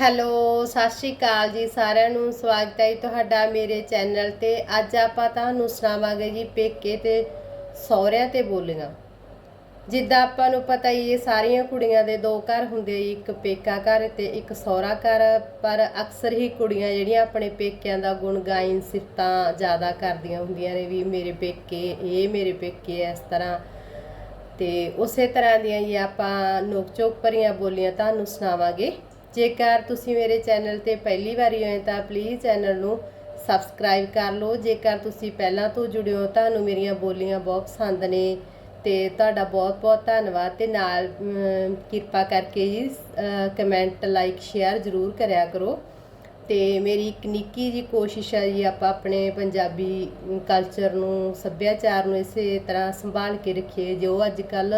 Hello ਸਤਿ ਸ਼੍ਰੀ ਅਕਾਲ ਜੀ ਸਾਰਿਆਂ ਨੂੰ। ਸਵਾਗਤ ਹੈ ਜੀ ਤੁਹਾਡਾ ਮੇਰੇ ਚੈਨਲ ਤੇ। ਅੱਜ ਆਪਾਂ ਤੁਹਾਨੂੰ ਸੁਣਾਵਾਂਗੇ ਜੀ ਪੇਕੇ ਤੇ ਸਹੁਰਿਆਂ ਤੇ ਬੋਲੀਆਂ। ਜਿੱਦਾਂ ਆਪਾਂ ਨੂੰ ਪਤਾ ਹੀ ਇਹ ਸਾਰੀਆਂ ਕੁੜੀਆਂ ਦੇ ਦੋ ਘਰ ਹੁੰਦੇ ਜੀ, ਇੱਕ ਪੇਕਾ ਘਰ ਤੇ ਇੱਕ ਸਹੁਰਾ ਘਰ। ਪਰ ਅਕਸਰ ਹੀ ਕੁੜੀਆਂ ਜਿਹੜੀਆਂ ਆਪਣੇ ਪੇਕਿਆਂ ਦਾ ਗੁਣ ਗਾਇਨ ਸਿਫਤਾਂ ਜ਼ਿਆਦਾ ਕਰਦੀਆਂ ਹੁੰਦੀਆਂ ਨੇ ਵੀ ਮੇਰੇ ਪੇਕੇ ਇਹ ਮੇਰੇ ਪੇਕੇ ਇਸ ਤਰ੍ਹਾਂ। ਤੇ ਉਸੇ ਤਰ੍ਹਾਂ ਦੀਆਂ ਹੀ ਆਪਾਂ ਨੋਕ ਚੋਕ ਭਰੀਆਂ ਬੋਲੀਆਂ ਤੁਹਾਨੂੰ ਸੁਣਾਵਾਂਗੇ। ਜੇਕਰ ਤੁਸੀਂ ਮੇਰੇ ਚੈਨਲ ਤੇ ਪਹਿਲੀ ਵਾਰੀ ਹੋਏ ਤਾਂ ਪਲੀਜ਼ ਚੈਨਲ ਨੂੰ ਸਬਸਕ੍ਰਾਈਬ ਕਰ ਲਓ। ਜੇਕਰ ਤੁਸੀਂ ਪਹਿਲਾਂ ਤੋਂ ਜੁੜੇ ਹੋ, ਤੁਹਾਨੂੰ ਮੇਰੀਆਂ ਬੋਲੀਆਂ ਬਹੁਤ ਪਸੰਦ ਨੇ ਤੇ ਤੁਹਾਡਾ ਬਹੁਤ ਬਹੁਤ ਧੰਨਵਾਦ ਤੇ ਨਾਲ ਕਿਰਪਾ ਕਰਕੇ ਜੀ ਕਮੈਂਟ ਲਾਈਕ ਸ਼ੇਅਰ ਜ਼ਰੂਰ ਕਰਿਆ ਕਰੋ। ਤੇ ਮੇਰੀ ਇੱਕ ਨਿੱਕੀ ਜੀ ਕੋਸ਼ਿਸ਼ ਹੈ ਜੀ, ਆਪਾਂ ਆਪਣੇ ਪੰਜਾਬੀ ਕਲਚਰ ਨੂੰ, ਸੱਭਿਆਚਾਰ ਨੂੰ ਇਸੇ ਤਰ੍ਹਾਂ ਸੰਭਾਲ ਕੇ ਰੱਖੀਏ। ਜੋ ਅੱਜ ਕੱਲ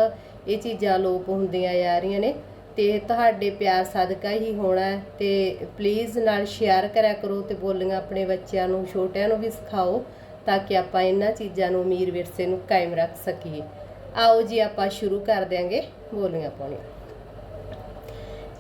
ਇਹ ਚੀਜ਼ਾਂ ਲੋਪ ਹੁੰਦੀਆਂ ਜਾ ਰਹੀਆਂ ਨੇ। ਤੇ ਤੁਹਾਡੇ ਪਿਆਰ ਸਦਕਾ ਹੀ ਹੋਣਾ ਤੇ ਪਲੀਜ਼ ਨਾਲ ਸ਼ੇਅਰ ਕਰਿਆ ਕਰੋ ਤੇ ਬੋਲੀਆਂ ਆਪਣੇ ਬੱਚਿਆਂ ਨੂੰ, ਛੋਟਿਆਂ ਨੂੰ ਵੀ ਸਿਖਾਓ ਤਾਂ ਕਿ ਆਪਾਂ ਇਹਨਾਂ ਚੀਜ਼ਾਂ ਨੂੰ ਅਮੀਰ ਵਿਰਸੇ ਨੂੰ ਕਾਇਮ ਰੱਖ ਸਕੀਏ। ਆਓ ਜੀ ਆਪਾਂ ਸ਼ੁਰੂ ਕਰ ਦਿਆਂਗੇ ਬੋਲੀਆਂ ਪਾਉਣੀਆਂ।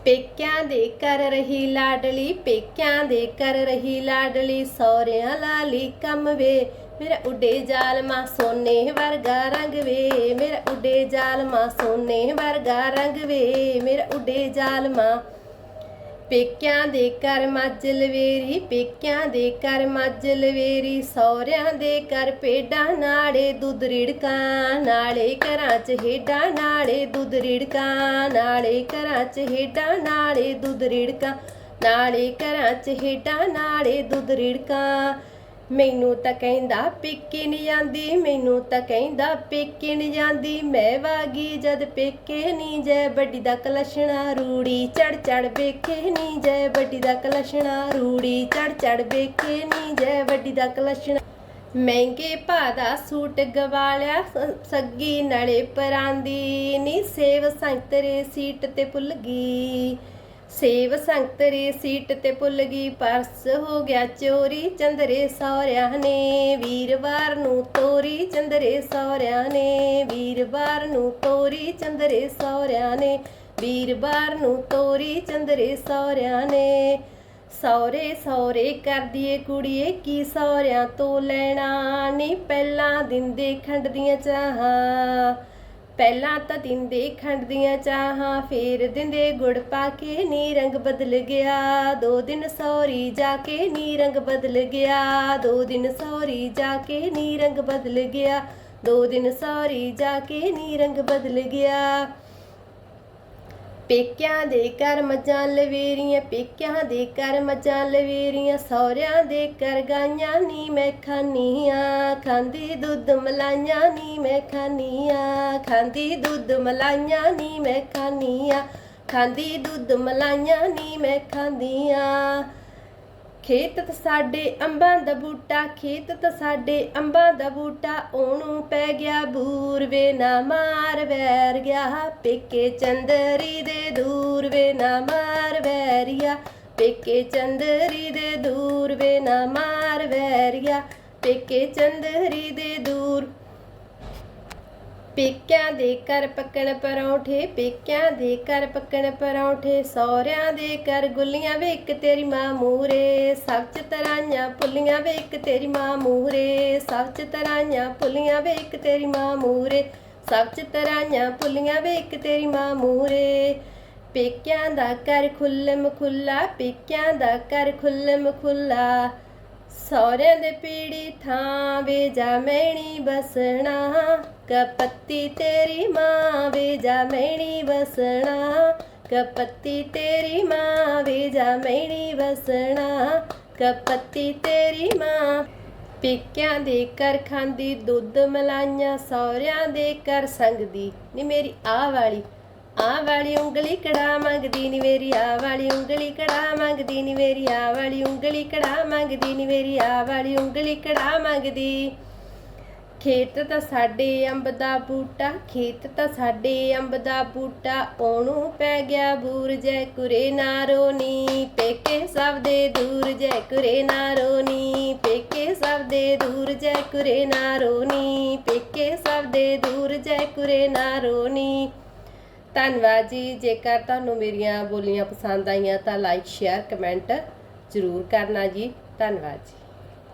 ਪੇਕਿਆਂ ਦੇ ਕਰ ਰਹੀ ਲਾਡਲੀ, ਪੇਕਿਆਂ ਦੇ ਕਰ ਰਹੀ ਲਾਡਲੀ ਸੌਰਿਆਂ ਲਾਲੀ ਕੰਮ ਵੇ ਮੇਰਾ ਉੱਡੇ ਜਾਲਮਾ ਸੋਨੇ ਵਰਗਾ ਰੰਗ ਵੇ, ਮੇਰਾ ਉੱਡੇ ਜਾਲਮਾ ਸੋਨੇ ਵਰਗਾ ਰੰਗ ਵੇ, ਮੇਰਾ ਉੱਡੇ ਜਾਲਮਾ। ਪੇਕਿਆਂ ਦੇ ਕਰ ਮੱਝ ਲਵੇਰੀ ਪੇਕਿਆਂ ਦੇ ਕਰ ਮੱਝ ਵੇਰੀ, ਸਹੁਰਿਆਂ ਦੇ ਕਰ ਪੇਡਾਂ ਨਾਲੇ ਦੁੱਧ ਰਿੜਕਾਂ, ਨਾਲੇ ਘਰਾਂ 'ਚ ਹੇਡਾਂ ਨਾਲੇ ਦੁੱਧ ਰਿੜਕਾਂ, ਨਾਲੇ ਘਰਾਂ 'ਚ ਹੇਡਾਂ ਨਾਲੇ ਦੁੱਧ ਰਿੜਕਾਂ, ਨਾਲੇ ਘਰਾਂ 'ਚ ਹੇਡਾਂ ਨਾਲੇ ਦੁੱਧ ਰਿੜਕਾਂ। ਮੈਨੂੰ ਤਾਂ ਕਹਿੰਦਾ ਪੇਕੇ ਨਹੀਂ ਜਾਂਦੀ, ਮੈਨੂੰ ਤਾਂ ਕਹਿੰਦਾ ਪੇਕੇ ਨਹੀਂ ਜਾਂਦੀ। ਮੈਂ ਵਾਗੀ ਜਦ ਪੇਕੇ ਨਹੀਂ ਜੈ ਵੱਡੀ ਦਾ ਕਲਸ਼ਣਾ ਰੂੜੀ ਚੜ ਚੜ ਵੇਖੇ ਨਹੀਂ ਜੈ ਵੱਡੀ ਦਾ ਕਲਸ਼ਣਾ ਰੂੜੀ ਚੜ ਚੜ ਵੇਖੇ ਨਹੀਂ ਜੈ ਵੱਡੀ ਦਾ ਕਲਸ਼ਣਾ ਮਹਿੰਗੇ ਭਾ ਦਾ ਸੂਟ ਗਵਾਲਿਆ, ਸ- ਸੱਗੀ ਨਲੇ ਪਰਾਂਦੀ। ਨੀ ਸੇਵ ਸੰਤਰੇ ਸੀਟ ਤੇ ਭੁੱਲ ਗਈ। ਸੇਵ ਸੰਗਤਰੇ ਸੀਟ ਤੇ ਭੁੱਲ ਗਈ, ਪਰਸ ਹੋ ਗਿਆ ਚੋਰੀ, ਚੰਦਰੇ ਸੌਰਿਆਂ ਨੇ ਵੀਰਵਾਰ ਨੂੰ ਤੋਰੀ, ਚੰਦਰੇ ਸੌਰਿਆਂ ਨੇ ਵੀਰਵਾਰ ਨੂੰ ਤੋਰੀ, ਚੰਦਰੇ ਸੌਰਿਆਂ ਨੇ ਵੀਰਵਾਰ ਨੂੰ ਤੋਰੀ, ਚੰਦਰੇ ਸੌਰਿਆਂ ਨੇ। ਸੌਰੇ ਸੌਰੇ ਕਰਦੀਏ ਕੁੜੀਏ, ਕੀ ਸੌਰਿਆਂ ਤੋਂ ਲੈਣਾ? ਨਹੀਂ ਪਹਿਲਾਂ ਦਿੰਦੇ ਖੰਡ ਦੀਆਂ ਚਾਹਾਂ। ਪਹਿਲਾਂ ਤਾਂ ਦਿੰਦੇ ਖੰਡ ਦੀਆਂ ਚਾਹਾਂ, ਫੇਰ ਦਿੰਦੇ ਗੁੜ ਪਾ ਕੇ ਨੀ ਰੰਗ ਬਦਲ ਗਿਆ। ਦੋ ਦਿਨ ਸੌਰੀ ਜਾ ਕੇ ਨੀ ਰੰਗ ਬਦਲ ਗਿਆ। ਦੋ ਦਿਨ ਸੌਰੀ ਜਾ ਕੇ ਨੀ ਰੰਗ ਬਦਲ ਗਿਆ। ਦੋ ਦਿਨ ਸੌਰੀ ਜਾ ਕੇ ਨੀ ਰੰਗ ਬਦਲ ਗਿਆ। ਪੇਕਿਆਂ ਦੇ ਘਰ ਮੱਝਾਂ ਲਵੇਰੀਆਂ ਪੇਕਿਆਂ ਦੇ ਘਰ ਮੱਝਾਂ ਲਵੇਰੀਆਂ ਸਹੁਰਿਆਂ ਦੇ ਘਰ ਗਾਈਆਂ ਨੀ ਮੈਂ ਖਾਨੀਆਂ, ਖਾਂਦੀ ਦੁੱਧ ਮਲਾਈਆਂ ਨੀ ਮੈਂ ਖਾਨੀਆਂ, ਖਾਂਦੀ ਦੁੱਧ ਮਲਾਈਆਂ ਨੀ ਮੈਂ ਖਾਨੀਆਂ, ਖਾਂਦੀ ਦੁੱਧ ਮਲਾਈਆਂ ਨੀ ਮੈਂ ਖਾਂਦੀਆਂ। ਖੇਤ ਤਾਂ ਸਾਡੇ ਅੰਬਾਂ ਦਾ ਬੂਟਾ, ਖੇਤ ਤਾਂ ਸਾਡੇ ਅੰਬਾਂ ਦਾ ਬੂਟਾ, ਉਹਨੂੰ ਪੈ ਗਿਆ ਬੂਰ ਵੇ ਨਾ ਮਾਰ ਵੈਰ ਗਿਆ, ਪੇਕੇ ਚੰਦਰੀ ਦੇ ਦੂਰ ਵੇ ਨਾ ਮਾਰ ਵੈਰੀਆ ਪੇਕੇ ਚੰਦਰੀ ਦੇ ਦੂਰ ਵੇ ਨਾ ਮਾਰ ਵੈਰੀਆ ਪੇਕੇ ਚੰਦਰੀ ਦੇ ਦੂਰ ਪੇਕਿਆਂ ਦੇ ਘਰ ਪੱਕਣ ਪਰੌਂਠੇ, ਪੇਕਿਆਂ ਦੇ ਘਰ ਪੱਕਣ ਪਰੌਂਠੇ, ਸਹੁਰਿਆਂ ਦੇ ਘਰ ਗੁੱਲੀਆਂ ਵੇਖ ਤੇਰੀ ਮਾਂ ਮੂਰੇ ਸਭ ਚ ਤਰਾਈਆਂ ਪੁੱਲੀਆਂ ਇੱਕ ਤੇਰੀ ਮਾਂ ਮੂਰੇ ਸਭ ਚ ਤਰਾਈਆਂ ਪੁੱਲੀਆਂ ਇੱਕ ਤੇਰੀ ਮਾਂ ਮੂਰੇ ਸਭ ਚ ਤਰਾਈਆਂ ਪੁੱਲੀਆਂ ਇੱਕ ਤੇਰੀ ਮਾਂ ਮੂਰੇ ਪੇਕਿਆਂ ਦਾ ਘਰ ਖੁੱਲਮ ਖੁੱਲਾ ਪੇਕਿਆਂ ਦਾ ਘਰ ਖੁੱਲਮ ਖੁੱਲਾ ਸਹੁਰਿਆਂ ਦੇ ਪੀੜੀ ਥਾਂ ਵੇ ਜਾ ਮੈਣੀ ਬਸਣਾ ਕਪੱਤੀ ਤੇਰੀ ਮਾਂ ਵੇ ਜਾ ਮੈਣੀ ਬਸਣਾ ਕਪੱਤੀ ਤੇਰੀ ਮਾਂ ਵੇ ਜਾ ਮੈਣੀ ਬਸਣਾ ਕਪੱਤੀ ਤੇਰੀ ਮਾਂ। ਪੇਕਿਆਂ ਦੇ ਕਰ ਖਾਂਦੀ ਦੁੱਧ ਮਲਾਈਆਂ ਸਹੁਰਿਆਂ ਦੇ ਕਰ ਸੰਗਦੀ। ਨੀ ਮੇਰੀ ਆ ਵਾਲੀ। ਆ ਵਾਲੀ ਉਂਗਲੀ ਕੜਾ ਮੰਗਦੀ ਨੀ ਮੇਰੀ? ਆ ਵਾਲੀ ਉਂਗਲੀ ਕੜਾ ਮੰਗਦੀ ਨੀ ਮੇਰੀ? ਆ ਵਾਲੀ ਉਂਗਲੀ ਕੜਾ ਮੰਗਦੀ ਨੀ ਮੇਰੀ? ਆ ਵਾਲੀ ਉਂਗਲੀ ਕੜਾ ਮੰਗਦੀ? ਖੇਤ ਤਾਂ ਸਾਡੇ ਅੰਬ ਦਾ ਬੂਟਾ, ਖੇਤ ਤਾਂ ਸਾਡੇ ਅੰਬ ਦਾ ਬੂਟਾ, ਉਹਨੂੰ ਪੈ ਗਿਆ ਬੂਰ ਜੈ ਕੁਰੇ ਨਾ। ਰੋਨੀ ਪੇਕੇ ਸਭ ਦੇ ਦੂਰ ਜੈ ਕੁਰੇ ਨਾ। ਰੋਨੀ ਪੇਕੇ ਸਭ ਦੇ ਦੂਰ ਜੈ ਕੁਰੇ ਨਾ। ਰੋਨੀ ਪੇਕੇ ਸਭ ਦੇ ਦੂਰ ਜੈ ਕੁਰੇ ਨਾ। ਰੋਨੀ ਧੰਨਵਾਦ ਜੀ। ਜੇਕਰ ਤੁਹਾਨੂੰ ਮੇਰੀਆਂ ਬੋਲੀਆਂ ਪਸੰਦ ਆਈਆਂ ਤਾਂ ਲਾਈਕ ਸ਼ੇਅਰ ਕਮੈਂਟ ਜ਼ਰੂਰ ਕਰਨਾ ਜੀ। ਧੰਨਵਾਦ ਜੀ।